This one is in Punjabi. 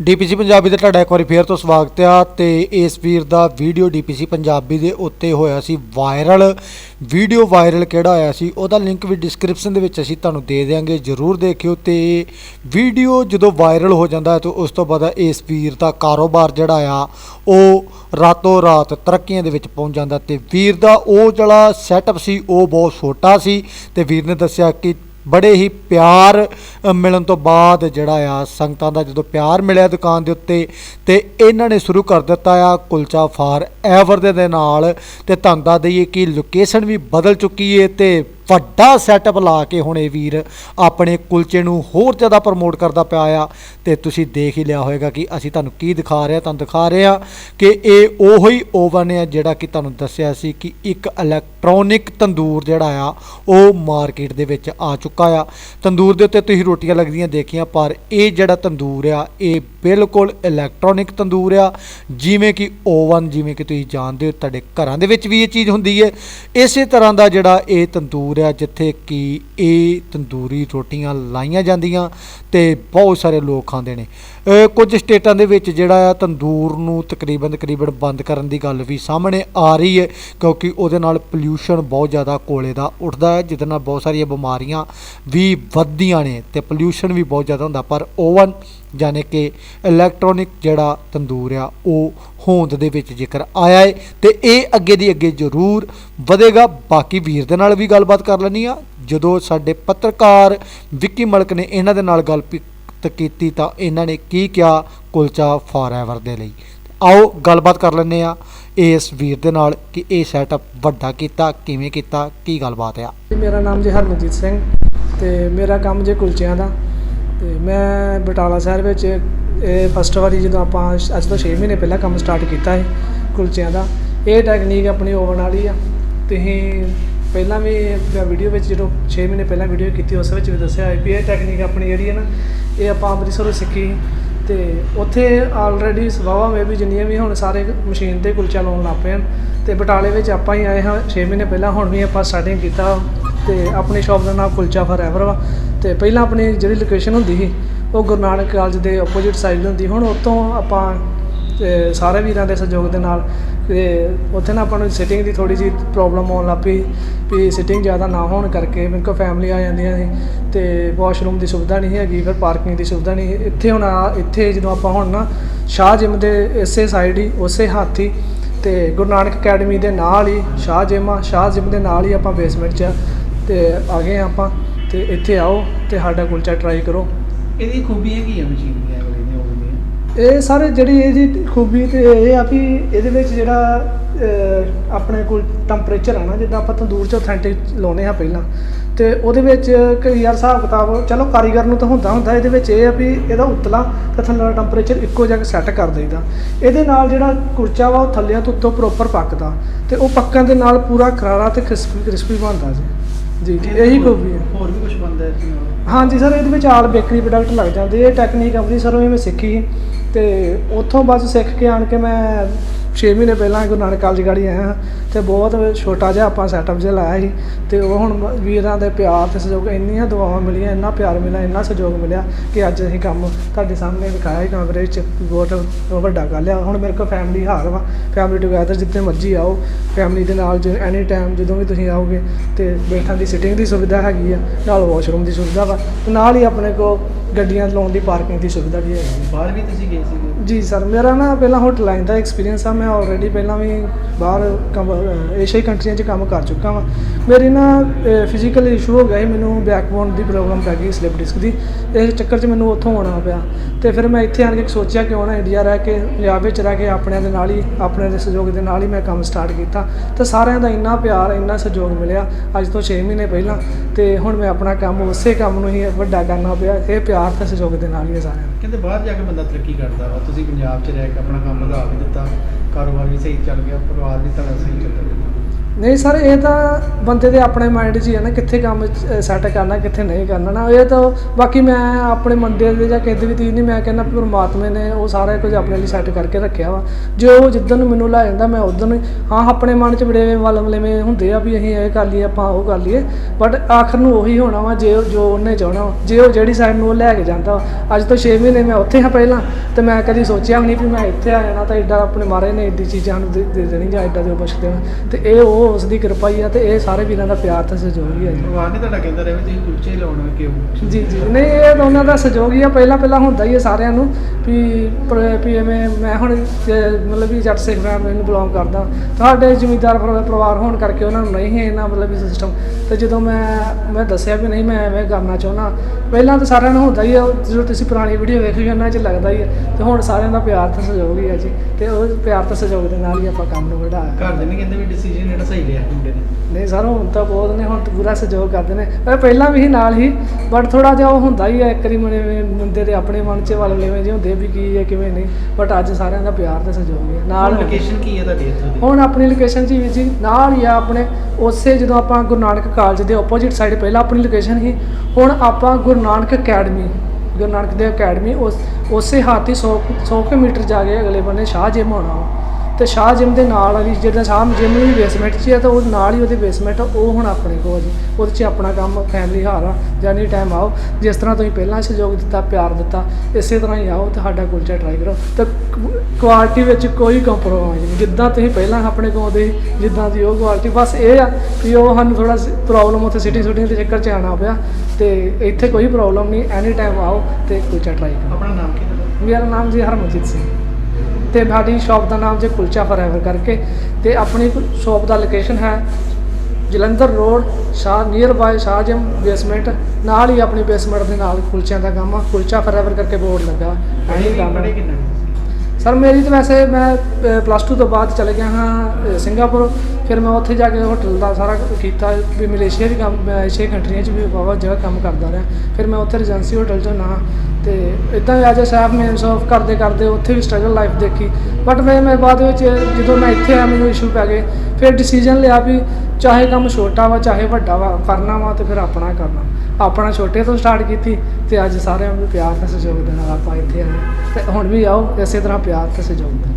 ਡੀਪੀਸੀ ਪੰਜਾਬੀ ਦੇ ਤੁਹਾਡਾ ਇੱਕ ਵਾਰੀ ਫੇਰ ਤੋਂ ਸਵਾਗਤ ਆ ਤੇ ਇਸ ਵੀਰ ਦਾ ਵੀਡੀਓ ਡੀਪੀਸੀ ਪੰਜਾਬੀ ਦੇ ਉੱਤੇ ਹੋਇਆ ਸੀ ਵਾਇਰਲ। ਵੀਡੀਓ ਵਾਇਰਲ ਕਿਹੜਾ ਹੋਇਆ ਸੀ? ਉਹਦਾ ਲਿੰਕ ਵੀ ਡਿਸਕ੍ਰਿਪਸ਼ਨ ਦੇ ਵਿੱਚ ਅਸੀਂ ਤੁਹਾਨੂੰ ਦੇ ਦੇਵਾਂਗੇ ਜਰੂਰ ਦੇਖਿਓ ਤੇ ਵੀਡੀਓ ਜਦੋਂ ਵਾਇਰਲ ਹੋ ਜਾਂਦਾ ਹੈ ਤਾਂ ਉਸ ਤੋਂ ਬਾਅਦ ਇਸ ਵੀਰ ਦਾ ਕਾਰੋਬਾਰ ਜਿਹੜਾ ਆ, ਉਹ ਰਾਤੋਂ ਰਾਤ ਤਰੱਕੀਆਂ ਦੇ ਵਿੱਚ ਪਹੁੰਚ ਜਾਂਦਾ ਤੇ ਵੀਰ ਦਾ ਉਹ ਜਿਹੜਾ ਸੈਟਅਪ ਸੀ, ਉਹ ਬਹੁਤ ਛੋਟਾ ਸੀ ਤੇ ਵੀਰ ਨੇ ਦੱਸਿਆ ਕਿ ਬੜੇ ਹੀ ਪਿਆਰ ਮਿਲਣ ਤੋਂ ਬਾਅਦ ਜਿਹੜਾ ਆ ਸੰਗਤਾਂ ਦਾ ਜਦੋਂ ਪਿਆਰ ਮਿਲਿਆ ਦੁਕਾਨ ਦੇ ਉੱਤੇ, ਤੇ ਇਹਨਾਂ ਨੇ ਸ਼ੁਰੂ ਕਰ ਦਿੱਤਾ ਆ ਕੁਲਚਾ ਫਾਰ ਐਵਰ ਦੇ ਦੇ ਨਾਲ, ਤੇ ਤੁਹਾਨੂੰ ਦੱਸ ਦਈਏ ਕਿ ਲੋਕੇਸ਼ਨ ਵੀ ਬਦਲ ਚੁੱਕੀ ਏ ਤੇ ਵੱਡਾ ਸੈਟਅਪ ਲਾ ਕੇ ਹੁਣ ਇਹ ਵੀਰ ਆਪਣੇ ਕੁਲਚੇ ਨੂੰ ਹੋਰ ਜ਼ਿਆਦਾ ਪ੍ਰਮੋਟ ਕਰਦਾ ਪਿਆ ਆ। ਤੇ ਤੁਸੀਂ ਦੇਖ ਹੀ ਲਿਆ ਹੋਵੇਗਾ ਕਿ ਅਸੀਂ ਤੁਹਾਨੂੰ ਕੀ ਦਿਖਾ ਰਹੇ ਹਾਂ ਤੁਹਾਨੂੰ ਦਿਖਾ ਰਹੇ ਹਾਂ ਕਿ ਇਹ ਉਹੀ ਓਵਨ ਹੈ ਜਿਹੜਾ ਕਿ ਤੁਹਾਨੂੰ ਦੱਸਿਆ ਸੀ ਕਿ ਇੱਕ ਇਲੈਕਟ੍ਰੋਨਿਕ ਤੰਦੂਰ ਜਿਹੜਾ ਆ, ਉਹ ਮਾਰਕੀਟ ਦੇ ਵਿੱਚ ਆ ਚੁੱਕਾ ਆ। ਤੰਦੂਰ ਦੇ ਉੱਤੇ ਤੁਸੀਂ ਰੋਟੀਆਂ ਲੱਗਦੀਆਂ ਦੇਖੀਆਂ, ਪਰ ਇਹ ਜਿਹੜਾ ਤੰਦੂਰ ਆ, ਇਹ ਬਿਲਕੁਲ ਇਲੈਕਟ੍ਰੋਨਿਕ ਤੰਦੂਰ ਆ। ਜਿਵੇਂ ਕਿ ਓਵਨ ਜਿਵੇਂ ਕਿ ਤੁਸੀਂ ਜਾਣਦੇ ਹੋ, ਤੁਹਾਡੇ ਘਰਾਂ ਦੇ ਵਿੱਚ ਵੀ ਇਹ ਚੀਜ਼ ਹੁੰਦੀ ਹੈ ਇਸੇ ਤਰ੍ਹਾਂ ਦਾ ਜਿਹੜਾ ਇਹ ਤੰਦੂਰ ਆ ਜਿੱਥੇ ਕਿ ਇਹ ਤੰਦੂਰੀ ਰੋਟੀਆਂ ਲਾਈਆਂ ਜਾਂਦੀਆਂ ਤੇ ਬਹੁਤ ਸਾਰੇ ਲੋਕ ਖਾਂਦੇ ਨੇ। ਕੁਝ ਸਟੇਟਾਂ ਦੇ ਵਿੱਚ ਜਿਹੜਾ ਆ ਤੰਦੂਰ ਨੂੰ ਤਕਰੀਬਨ ਤਕਰੀਬਨ ਬੰਦ ਕਰਨ ਦੀ ਗੱਲ ਵੀ ਸਾਹਮਣੇ ਆ ਰਹੀ ਹੈ, ਕਿਉਂਕਿ ਉਹਦੇ ਨਾਲ ਪੋਲਿਊਸ਼ਨ ਬਹੁਤ ਜ਼ਿਆਦਾ ਕੋਲੇ ਦਾ ਉੱਠਦਾ ਹੈ, ਜਿਹਦੇ ਨਾਲ ਬਹੁਤ ਸਾਰੀਆਂ ਬਿਮਾਰੀਆਂ ਵੀ ਵੱਧਦੀਆਂ ਨੇ ਤੇ ਪੋਲਿਊਸ਼ਨ ਵੀ ਬਹੁਤ ਜ਼ਿਆਦਾ ਹੁੰਦਾ। ਪਰ ਓਵਨ ਜਾਣੇ ਕਿ ਇਲੈਕਟ੍ਰੋਨਿਕ ਜਿਹੜਾ ਤੰਦੂਰ ਆ, ਉਹ ਹੋਂਦ ਦੇ ਵਿੱਚ ਜੇਕਰ ਆਇਆ ਹੈ ਤੇ ਇਹ ਅੱਗੇ ਦੀ ਅੱਗੇ ਜ਼ਰੂਰ ਵਧੇਗਾ। ਬਾਕੀ ਵੀਰ ਦੇ ਨਾਲ ਵੀ ਗੱਲਬਾਤ ਕਰ ਲੈਣੀ ਆ ਜਦੋਂ ਸਾਡੇ ਪੱਤਰਕਾਰ ਵਿੱਕੀ ਮਲਕ ਨੇ ਇਹਨਾਂ ਦੇ ਨਾਲ ਗੱਲ ਕੀਤੀ ਤਾਂ ਇਹਨਾਂ ਨੇ ਕੀ ਕਿਹਾ? ਕੁਲਚਾ ਫਾਰਐਵਰ ਦੇ ਲਈ। ਆਓ ਗੱਲਬਾਤ ਕਰ ਲੈਂਦੇ ਆ ਇਸ ਵੀਰ ਦੇ ਨਾਲ ਕਿ ਇਹ ਸੈਟਅਪ ਵੱਡਾ ਕੀਤਾ, ਕਿਵੇਂ ਕੀਤਾ, ਕੀ ਗੱਲਬਾਤ ਆ। ਮੇਰਾ ਨਾਮ ਜੀ ਹਰਮਨਜੀਤ ਸਿੰਘ ਤੇ ਮੇਰਾ ਕੰਮ ਜੇ ਕੁਲਚਿਆਂ ਦਾ। ਤੇ ਮੈਂ ਬਟਾਲਾ ਸ਼ਹਿਰ ਵਿੱਚ ਇਹ ਫਸਟ ਵਾਰੀ ਜਦੋਂ ਆਪਾਂ ਅੱਜ ਤੋਂ 6 ਮਹੀਨੇ ਪਹਿਲਾਂ ਕੰਮ ਸਟਾਰਟ ਕੀਤਾ ਹੈ ਕੁਲਚਿਆਂ ਦਾ, ਇਹ ਟੈਕਨੀਕ ਆਪਣੀ ਓਵਨ ਵਾਲੀ ਆ। ਤੁਸੀਂ ਪਹਿਲਾਂ ਵੀ ਵੀਡੀਓ ਵਿੱਚ ਜਦੋਂ 6 ਮਹੀਨੇ ਪਹਿਲਾਂ ਵੀਡੀਓ ਕੀਤੀ, ਉਸ ਵਿੱਚ ਵੀ ਦੱਸਿਆ ਹੈ ਵੀ ਇਹ ਟੈਕਨੀਕ ਆਪਣੀ ਜਿਹੜੀ ਹੈ ਨਾ, ਇਹ ਆਪਾਂ ਅੰਮ੍ਰਿਤਸਰੋਂ ਸਿੱਖੀ ਤੇ ਉੱਥੇ ਆਲਰੇਡੀ ਸਵਾਵਾ ਮੇ ਵੀ ਜਿੰਨੀਆਂ ਵੀ ਹੁਣ ਸਾਰੇ ਮਸ਼ੀਨ ਤੇ ਕੁਲਚਾ ਲਾਉਣ ਲੱਗ ਪਏ ਹਨ। ਤੇ ਬਟਾਲੇ ਵਿੱਚ ਆਪਾਂ ਹੀ ਆਏ ਹਾਂ 6 ਮਹੀਨੇ ਪਹਿਲਾਂ ਹੁਣ ਵੀ ਆਪਾਂ ਸਟਾਰਟਿੰਗ ਕੀਤਾ। ਤੇ ਆਪਣੀ ਸ਼ਾਪ ਦਾ ਨਾਮ ਕੁਲਚਾ ਫੋਰਐਵਰ ਵਾ। ਤੇ ਪਹਿਲਾਂ ਆਪਣੀ ਜਿਹੜੀ ਲੋਕੇਸ਼ਨ ਹੁੰਦੀ ਸੀ ਉਹ ਗੁਰੂ ਨਾਨਕ ਕਾਲਜ ਦੇ ਆਪੋਜ਼ਿਟ ਸਾਈਡ ਹੁੰਦੀ। ਹੁਣ ਉੱਥੋਂ ਆਪਾਂ ਸਾਰੇ ਵੀਰਾਂ ਦੇ ਸਹਿਯੋਗ ਦੇ ਨਾਲ, ਤੇ ਉੱਥੇ ਨਾ ਆਪਾਂ ਨੂੰ ਸਿਟਿੰਗ ਦੀ ਥੋੜੀ ਜਿਹੀ ਪ੍ਰੋਬਲਮ ਆਉਣ ਲੱਗ ਪਈ, ਵੀ ਸਿਟਿੰਗ ਜ਼ਿਆਦਾ ਨਾ ਹੋਣ ਕਰਕੇ ਮੇਰੇ ਕੋਲ ਫੈਮਿਲੀ ਆ ਜਾਂਦੀਆਂ ਸੀ, ਤੇ ਵਾਸ਼ਰੂਮ ਦੀ ਸੁਵਿਧਾ ਨਹੀਂ ਹੈਗੀ, ਫਿਰ ਪਾਰਕਿੰਗ ਦੀ ਸੁਵਿਧਾ ਨਹੀਂ ਇੱਥੇ ਹੁਣ ਆ, ਇੱਥੇ ਜਦੋਂ ਆਪਾਂ ਹੁਣ ਨਾ ਸ਼ਾਹ ਜਿਮ ਦੇ ਇਸੇ ਸਾਈਡ ਹੀ, ਉਸੇ ਹੱਥ ਹੀ, ਤੇ ਗੁਰੂ ਨਾਨਕ ਅਕੈਡਮੀ ਦੇ ਨਾਲ ਹੀ ਸ਼ਾਹ ਜਿਮ ਆ, ਸ਼ਾਹ ਜਿਮ ਦੇ ਨਾਲ ਹੀ ਆਪਾਂ ਬੇਸਮੈਂਟ 'ਚ ਆ, ਤੇ ਆ ਗਏ ਹਾਂ ਆਪਾਂ, ਤੇ ਇੱਥੇ ਆਓ, ਤੇ ਸਾਡਾ ਕੁਲਚਾ ਟਰਾਈ ਕਰੋ। ਇਹਦੀ ਖੂਬੀਆਂ ਕੀ ਆ ਮਸ਼ੀਨ ਦੀਆਂ ਵਾਲੀ ਦੀਆਂ ਉਹ ਦੀਆਂ ਇਹ ਸਾਰੇ ਜਿਹੜੀ ਇਹਦੀ ਖੂਬੀ ਤੇ ਇਹ ਆ ਵੀ ਇਹਦੇ ਵਿੱਚ ਜਿਹੜਾ ਅਹ, ਆਪਣੇ ਕੋਲ ਟੈਂਪਰੇਚਰ ਆ ਨਾ ਜਿੱਦਾਂ ਆਪਾਂ ਤੰਦੂਰ 'ਚ ਅਥੈਂਟਿਕ ਲਾਉਨੇ ਆ ਪਹਿਲਾਂ ਤੇ ਉਹਦੇ ਵਿੱਚ ਕਈ ਯਾਰ ਹਿਸਾਬ ਕਿਤਾਬ ਚਲੋ ਕਾਰੀਗਰ ਨੂੰ ਤਾਂ ਹੁੰਦਾ ਹੁੰਦਾ ਇਹਦੇ ਵਿੱਚ ਇਹ ਆ ਵੀ ਇਹਦਾ ਉਤਲਾ ਤੇ ਥੱਲੇ ਟੈਂਪਰੇਚਰ ਇੱਕੋ ਜਗ੍ਹਾ ਸੈੱਟ ਕਰ ਦਈਦਾ। ਇਹਦੇ ਨਾਲ ਜਿਹੜਾ ਕੁਲਚਾ ਵਾ ਉਹ ਥੱਲੇ ਤੋਂ ਉੱਤੋਂ ਪ੍ਰੋਪਰ ਪੱਕਦਾ ਤੇ ਉਹ ਪੱਕਣ ਦੇ ਨਾਲ ਪੂਰਾ ਕਰਾਰਾ ਤੇ ਕ੍ਰਿਸਪੀ ਕ੍ਰਿਸਪੀ ਬਣਦਾ ਜੀ। ਜੀ ਜੀ ਇਹੀ ਖੂਬੀ ਹੈ। ਹੋਰ ਵੀ ਕੁਝ ਬੰਦਾ ਇਸ ਨਾਲ? ਹਾਂਜੀ ਸਰ ਇਹਦੇ ਵਿੱਚ ਆਲ ਬੇਕਰੀ ਪ੍ਰੋਡਕਟ ਲੱਗ ਜਾਂਦੇ। ਇਹ ਟੈਕਨੀਕ ਅੰਮ੍ਰਿਤਸਰੋਂ ਹੀ ਮੈਂ ਸਿੱਖੀ ਤੇ ਉੱਥੋਂ ਬਸ ਸਿੱਖ ਕੇ ਆਣ ਕੇ ਮੈਂ 6 ਮਹੀਨੇ ਪਹਿਲਾਂ ਗੁਰੂ ਨਾਨਕ ਕਾਲਜ ਗਾੜੀ ਆਇਆ ਹਾਂ ਤੇ ਬਹੁਤ ਛੋਟਾ ਜਿਹਾ ਆਪਾਂ ਸੈਟਅਪ ਜਿਹਾ ਲਾਇਆ ਸੀ ਤੇ ਉਹ ਹੁਣ ਵੀਰਾਂ ਦੇ ਪਿਆਰ ਤੇ ਸਹਿਯੋਗ, ਇੰਨੀਆਂ ਦੁਆਵਾਂ ਮਿਲੀਆਂ, ਇੰਨਾ ਪਿਆਰ ਮਿਲਿਆ, ਇੰਨਾ ਸਹਿਯੋਗ ਮਿਲਿਆ ਕਿ ਅੱਜ ਅਸੀਂ ਕੰਮ ਤੁਹਾਡੇ ਸਾਹਮਣੇ ਵਿਖਾਇਆ ਹੈ ਕੈਮਰੇ 'ਚ ਬਹੁਤ ਵੱਡਾ ਗੱਲ ਆ। ਹੁਣ ਮੇਰੇ ਕੋਲ ਫੈਮਿਲੀ ਹਾਲ ਵਾ ਫੈਮਿਲੀ ਟੁਗੇਦਰ ਜਿੱਥੇ ਮਰਜ਼ੀ ਆਓ ਫੈਮਿਲੀ ਦੇ ਨਾਲ ਜੇ ਐਨੀ ਟਾਈਮ ਜਦੋਂ ਵੀ ਤੁਸੀਂ ਆਓਗੇ ਤੇ ਬੈਠਣ ਦੀ ਸਿਟਿੰਗ ਦੀ ਸੁਵਿਧਾ ਹੈਗੀ ਆ, ਨਾਲ ਵਾਸ਼ਰੂਮ ਦੀ ਸੁਵਿਧਾ ਵਾ, ਤੇ ਨਾਲ ਹੀ ਆਪਣੇ ਕੋਲ ਗੱਡੀਆਂ ਲਾਉਣ ਦੀ ਪਾਰਕਿੰਗ ਦੀ ਸੁਵਿਧਾ ਵੀ ਹੈਗੀ। ਬਾਹਰ ਵੀ ਤੁਸੀਂ ਗਏ ਸੀਗੇ? ਜੀ ਸਰ ਮੇਰਾ ਨਾ ਪਹਿਲਾਂ ਹੋਟਲ ਲਾਈਨ ਦਾ ਐਕਸਪੀਰੀਅੰਸ ਆ ਮੈਂ ਆਲਰੇਡੀ ਪਹਿਲਾਂ ਵੀ ਬਾਹਰ ਕੰਮ ਏਸ਼ੀਆਈ ਕੰਟਰੀਆਂ 'ਚ ਕੰਮ ਕਰ ਚੁੱਕਾ ਵਾਂ। ਮੇਰੀ ਨਾ ਫਿਜ਼ੀਕਲ ਇਸ਼ੂ ਹੋ ਗਿਆ ਸੀ ਮੈਨੂੰ ਬੈਕਬੋਨ ਦੀ ਪ੍ਰੋਬਲਮ ਪੈ ਗਈ ਸਲਿਪ ਡਿਸਕ ਦੀ। ਇਸ ਚੱਕਰ 'ਚ ਮੈਨੂੰ ਉੱਥੋਂ ਆਉਣਾ ਪਿਆ। ਤੇ ਫਿਰ ਮੈਂ ਇੱਥੇ ਆਣ ਕੇ ਸੋਚਿਆ ਕਿ ਨਾ ਇੰਡੀਆ ਰਹਿ ਕੇ ਪੰਜਾਬ ਵਿੱਚ ਰਹਿ ਕੇ ਆਪਣਿਆਂ ਦੇ ਨਾਲ ਹੀ ਆਪਣੇ ਦੇ ਸਹਿਯੋਗ ਦੇ ਨਾਲ ਹੀ ਮੈਂ ਕੰਮ ਸਟਾਰਟ ਕੀਤਾ। ਤੇ ਸਾਰਿਆਂ ਦਾ ਇੰਨਾ ਪਿਆਰ ਇੰਨਾ ਸਹਿਯੋਗ ਮਿਲਿਆ ਅੱਜ ਤੋਂ 6 ਮਹੀਨੇ ਪਹਿਲਾਂ। ਤੇ ਹੁਣ ਮੈਂ ਆਪਣਾ ਕੰਮ ਉਸੇ ਕੰਮ ਨੂੰ ਹੀ ਵੱਡਾ ਕਰਨਾ ਪਿਆ ਇਹ ਪਿਆਰ ਤੇ ਸਹਿਯੋਗ ਦੇ ਨਾਲ ਹੀ ਹੈ ਸਾਰਿਆਂ ਦਾ। ਕਹਿੰਦੇ ਬਾਹਰ ਜਾ ਕੇ ਬੰਦਾ ਤਰੱਕੀ ਕਰਦਾ ਵਾ। ਤੁਸੀਂ ਪੰਜਾਬ 'ਚ ਰਹਿ ਕੇ ਆਪਣਾ ਕੰਮ ਵਧਾ ਵੀ ਦਿੱਤਾ। ਕਾਰੋਬਾਰ ਵੀ ਸਹੀ ਚੱਲ ਗਿਆ, ਪਰਿਵਾਰ ਵੀ ਤੁਹਾਡਾ ਸਹੀ ਚੱਲ ਰਿਹਾ ਨਹੀਂ ਸਰ, ਇਹ ਤਾਂ ਬੰਦੇ ਦੇ ਆਪਣੇ ਮਾਈਂਡ 'ਚ ਹੀ ਹੈ ਨਾ, ਕਿੱਥੇ ਕੰਮ ਸੈੱਟ ਕਰਨਾ, ਕਿੱਥੇ ਨਹੀਂ ਕਰਨਾ ਨਾ ਇਹ ਤਾਂ ਬਾਕੀ ਮੈਂ ਆਪਣੇ ਮੰਡੇ ਦੇ ਜਾਂ ਕਿਸੇ ਵੀ ਚੀਜ਼ ਨਹੀਂ, ਮੈਂ ਕਹਿੰਦਾ ਪਰਮਾਤਮਾ ਨੇ ਉਹ ਸਾਰਾ ਕੁਝ ਆਪਣੇ ਲਈ ਸੈੱਟ ਕਰਕੇ ਰੱਖਿਆ ਵਾ ਜੇ ਉਹ ਜਿੱਦਣ ਨੂੰ ਮੈਨੂੰ ਲੈ ਜਾਂਦਾ, ਮੈਂ ਉਦੋਂ ਨੂੰ ਹਾਂ ਆਪਣੇ ਮਨ 'ਚ ਬੜੇ ਵਲਮਲੇਵੇਂ ਹੁੰਦੇ ਆ ਵੀ ਅਸੀਂ ਇਹ ਕਰ ਲਈਏ, ਆਪਾਂ ਉਹ ਕਰ ਲਈਏ ਬਟ ਆਖਰ ਨੂੰ ਉਹੀ ਹੋਣਾ ਵਾ ਜੇ ਜੋ ਉਹਨੇ ਚਾਹਣਾ ਵਾ। ਜੇ ਉਹ ਜਿਹੜੀ ਸਾਈਡ ਨੂੰ ਉਹ ਲੈ ਕੇ ਜਾਂਦਾ ਵਾ। ਅੱਜ ਤੋਂ 6 ਮਹੀਨੇ ਮੈਂ ਉੱਥੇ ਹਾਂ ਪਹਿਲਾਂ, ਤੇ ਮੈਂ ਕਦੀ ਸੋਚਿਆ ਵੀ ਨਹੀਂ ਵੀ ਮੈਂ ਇੱਥੇ ਆ ਜਾਣਾ, ਤਾਂ ਐਡਾ ਆਪਣੇ ਮਾਰੇ ਨੇ ਐਡੀ ਚੀਜ਼ਾਂ ਨੂੰ ਦੇ ਦੇ ਦੇਣੀ ਜਾਂ ਐਡਾ ਦੇ ਬਖਸ਼ ਦੇਣਾ ਤੇ ਇਹ ਉਹ ਉਸ ਦੀ ਕਿਰਪਾ ਹੀ ਆ ਤੇ ਇਹ ਸਾਰੇ ਵੀਰਾਂ ਦਾ ਪਿਆਰ ਤੇ ਸਹਿਯੋਗ ਹੀ ਆ ਜੀ। ਭਗਵਾਨ ਨੇ ਤੁਹਾਡਾ ਕਹਿੰਦਾ ਰਿਹਾ ਵੀ ਤੁਸੀਂ ਕੁਲਚੇ ਲਾਉਣਾ ਕਿਉਂ ਜੀ ਜੀ। ਨਹੀਂ ਇਹ ਤਾਂ ਉਹਨਾਂ ਦਾ ਸਹਿਯੋਗ ਹੀ ਆ। ਪਹਿਲਾਂ ਪਹਿਲਾਂ ਹੁੰਦਾ ਹੀ ਹੈ ਸਾਰਿਆਂ ਨੂੰ ਵੀ ਵੀ ਮੈਂ ਹੁਣ ਮਤਲਬ ਵੀ ਜੱਟ ਸਿੱਖ ਫੈਮਿਲੀ ਨੂੰ ਬਿਲੋਂਗ ਕਰਦਾ। ਤੁਹਾਡੇ ਜ਼ਿਮੀਂਦਾਰ ਪਰਿ- ਪਰਿਵਾਰ ਹੋਣ ਕਰਕੇ ਉਹਨਾਂ ਨੂੰ ਨਹੀਂ ਹੈ ਇਹਨਾਂ ਮਤਲਬ ਵੀ ਸਿਸਟਮ ਤੇ ਜਦੋਂ ਮੈਂ ਮੈਂ ਦੱਸਿਆ ਵੀ ਨਹੀਂ ਮੈਂ ਐਵੇਂ ਕਰਨਾ ਚਾਹੁੰਦਾ। ਪਹਿਲਾਂ ਤਾਂ ਸਾਰਿਆਂ ਨੂੰ ਹੁੰਦਾ ਹੀ ਆ ਜਦੋਂ ਤੁਸੀਂ ਪੁਰਾਣੀ ਵੀਡੀਓ ਵੇਖੀ ਉਹਨਾਂ 'ਚ ਲੱਗਦਾ ਹੀ ਹੈ ਤੇ ਹੁਣ ਸਾਰਿਆਂ ਦਾ ਪਿਆਰ ਤੇ ਸਹਿਯੋਗ ਹੀ ਆ ਜੀ। ਤੇ ਉਹ ਪਿਆਰ ਤੇ ਸਹਿਯੋਗ ਦੇ ਨਾਲ ਹੀ ਆਪਾਂ ਕੰਮ ਨੂੰ ਵਧਾਇਆ। ਘਰ ਦੇ ਨਹੀਂ ਕਹਿੰਦੇ ਵੀ ਡਿਸੀਜਨ ਜਿਹੜਾ ਸਹੀ ਲਿਆ ਮੁੰਡੇ ਨੇ। ਨਹੀਂ ਸਰ ਹੁਣ ਤਾਂ ਬਹੁਤ ਨੇ ਹੁਣ ਤਾਂ ਪੂਰਾ ਸਹਿਯੋਗ ਕਰਦੇ ਨੇ। ਪਰ ਪਹਿਲਾਂ ਵੀ ਸੀ ਨਾਲ ਹੀ ਬਟ ਥੋੜਾ ਜਿਹਾ ਉਹ ਹੁੰਦਾ ਹੀ ਹੈ ਇੱਕ ਵਾਰੀ ਮਨੇ ਬੰਦੇ ਦੇ ਆਪਣੇ ਮਨ 'ਚ ਵੱਲ ਲੈਵੇਂ ਜਿਹੇ ਹੁੰਦੇ ਵੀ ਕੀ ਹੈ ਕਿਵੇਂ ਨਹੀਂ। ਬਟ ਅੱਜ ਸਾਰਿਆਂ ਦਾ ਪਿਆਰ ਤੇ ਸਹਿਯੋਗ ਹੈ ਨਾਲ ਲੋਕੇਸ਼ਨ ਕੀ ਹੈ ਤੁਹਾਡੀ ਇੱਥੋਂ ਦੀ? ਹੁਣ ਆਪਣੀ ਲੋਕੇਸ਼ਨ ਜੀ ਵੀ ਜੀ ਨਾਲ ਹੀ ਆ ਆਪਣੇ ਉਸੇ ਜਦੋਂ ਆਪਾਂ ਗੁਰੂ ਨਾਨਕ ਕਾਲਜ ਦੇ ਆਪੋਜ਼ਿਟ ਸਾਈਡ ਪਹਿਲਾਂ ਆਪਣੀ ਲੋਕੇਸ਼ਨ ਸੀ ਹੁਣ ਆਪਾਂ ਗੁਰੂ ਨਾਨਕ ਅਕੈਡਮੀ ਗੁਰੂ ਨਾਨਕ ਦੇਵ ਅਕੈਡਮੀ ਉਸ ਉਸੇ ਹਾਤੀ 100 100 ਕੁ ਮੀਟਰ ਜਾ ਕੇ ਅਗਲੇ ਬੰਨੇ ਸ਼ਾਹ ਜਿਮ ਹੋਣਾ ਵਾ। ਤੇ ਸ਼ਾਹ ਜਿਮ ਦੇ ਨਾਲ ਵਾਲੀ ਜਿਹੜਾ ਸ਼ਾਹ ਜਿਮ ਦੀ ਬੇਸਮੈਂਟ 'ਚ ਹੈ ਤਾਂ ਉਹ ਨਾਲ ਹੀ ਉਹਦੀ ਬੇਸਮੈਂਟ ਉਹ ਹੁਣ ਆਪਣੇ ਕੋਲ ਜੀ। ਉਹਦੇ 'ਚ ਆਪਣਾ ਕੰਮ ਫੈਮਿਲੀ ਹਾਰ ਆ। ਜਾਨੀ ਟਾਈਮ ਆਓ ਜਿਸ ਤਰ੍ਹਾਂ ਤੁਸੀਂ ਪਹਿਲਾਂ ਸਹਿਯੋਗ ਦਿੱਤਾ ਪਿਆਰ ਦਿੱਤਾ ਇਸੇ ਤਰ੍ਹਾਂ ਹੀ ਆਓ ਤੇ ਸਾਡਾ ਕੁਲਚਾ ਟਰਾਈ ਕਰੋ। ਤੇ ਕੁਆਲਿਟੀ ਵਿੱਚ ਕੋਈ ਕੰਪਰੋਮਾਈਜ਼ ਨਹੀਂ। ਜਿੱਦਾਂ ਤੁਸੀਂ ਪਹਿਲਾਂ ਆਪਣੇ ਕੋਲ ਆਉਂਦੇ ਜਿੱਦਾਂ ਦੀ ਉਹ ਕੁਆਲਿਟੀ ਬਸ ਇਹ ਆ ਵੀ ਉਹ ਸਾਨੂੰ ਥੋੜਾ ਪ੍ਰੋਬਲਮ ਉੱਥੇ ਸਿਟੀ ਸ਼ੂਟਿੰਗ ਦੇ ਚੱਕਰ 'ਚ ਆਉਣਾ ਪਿਆ ਤੇ ਇੱਥੇ ਕੋਈ ਪ੍ਰੋਬਲਮ ਨਹੀਂ ਐਨੀ ਟਾਈਮ ਆਓ ਤੇ ਕੁਲਚਾ ਟਰਾਈ ਕਰੋ। ਆਪਣਾ ਨਾਮ ਕੀ ਤੁਹਾਡਾ? ਮੇਰਾ ਨਾਮ ਜੀ ਹਰਮਨਜੀਤ ਸਿੰਘ। ਤੇ ਸਾਡੀ ਸ਼ਾਪ ਦਾ ਨਾਮ ਜੀ ਕੁਲਚਾ ਫਰਐਵਰ ਕਰਕੇ ਤੇ ਆਪਣੀ ਸ਼ਾਪ ਦਾ ਲੋਕੇਸ਼ਨ ਹੈ ਜਲੰਧਰ ਰੋਡ ਸ਼ਾਹ ਨੀਅਰ ਬਾਏ ਸ਼ਾਹਜਮ ਬੇਸਮੈਂਟ ਨਾਲ ਹੀ ਆਪਣੀ ਬੇਸਮੈਂਟ ਦੇ ਨਾਲ ਕੁਲਚਿਆਂ ਦਾ ਕੰਮ ਆ ਕੁਲਚਾ ਫਰਐਵਰ ਕਰਕੇ ਬੋਰਡ ਲੱਗਾ ਇਹੀ ਕੰਮ ਸਰ, ਮੇਰੀ ਤਾਂ ਵੈਸੇ ਮੈਂ ਪਲੱਸ 2 ਤੋਂ ਬਾਅਦ ਚਲੇ ਗਿਆ ਹਾਂ ਸਿੰਗਾਪੁਰ। ਫਿਰ ਮੈਂ ਉੱਥੇ ਜਾ ਕੇ ਹੋਟਲ ਦਾ ਸਾਰਾ ਕੀਤਾ, ਵੀ ਮਲੇਸ਼ੀਆ ਵੀ ਕੰਮ, ਮੈਂ ਏਸ਼ੀਆ ਕੰਟਰੀਆਂ 'ਚ ਵੀ ਬਹੁਤ ਜਗ੍ਹਾ ਕੰਮ ਕਰਦਾ ਰਿਹਾ। ਫਿਰ ਮੈਂ ਉੱਥੇ ਰਜੈਂਸੀ ਹੋਟਲ 'ਚ ਨਾ, ਤੇ ਇਦਾਂ as a chef main chef ਕਰਦੇ ਕਰਦੇ ਉੱਥੇ ਵੀ ਸਟਰਗਲ ਲਾਈਫ ਦੇਖੀ। ਬਟ ਫਿਰ ਮੈਂ ਬਾਅਦ ਵਿੱਚ ਜਦੋਂ ਮੈਂ ਇੱਥੇ ਆਇਆ, ਮੈਨੂੰ ਇਸ਼ੂ ਪੈ ਗਏ। ਫਿਰ ਡਿਸੀਜਨ ਲਿਆ ਵੀ ਚਾਹੇ ਕੰਮ ਛੋਟਾ ਵਾ, ਚਾਹੇ ਵੱਡਾ ਵਾ, ਕਰਨਾ ਵਾ ਤੇ ਫਿਰ ਆਪਣਾ ਕਰਨਾ। ਆਪਣਾ ਛੋਟੇ ਤੋਂ ਸਟਾਰਟ ਕੀਤੀ ਤੇ ਅੱਜ ਸਾਰਿਆਂ ਨੂੰ ਪਿਆਰ ਤੇ ਸਹਿਯੋਗ ਦੇ ਨਾਲ ਆਪਾਂ ਇੱਥੇ ਆਏ ਤੇ ਹੁਣ ਵੀ ਆਓ, ਇਸੇ ਤਰ੍ਹਾਂ ਪਿਆਰ ਤੇ ਸਹਿਯੋਗ ਦੇ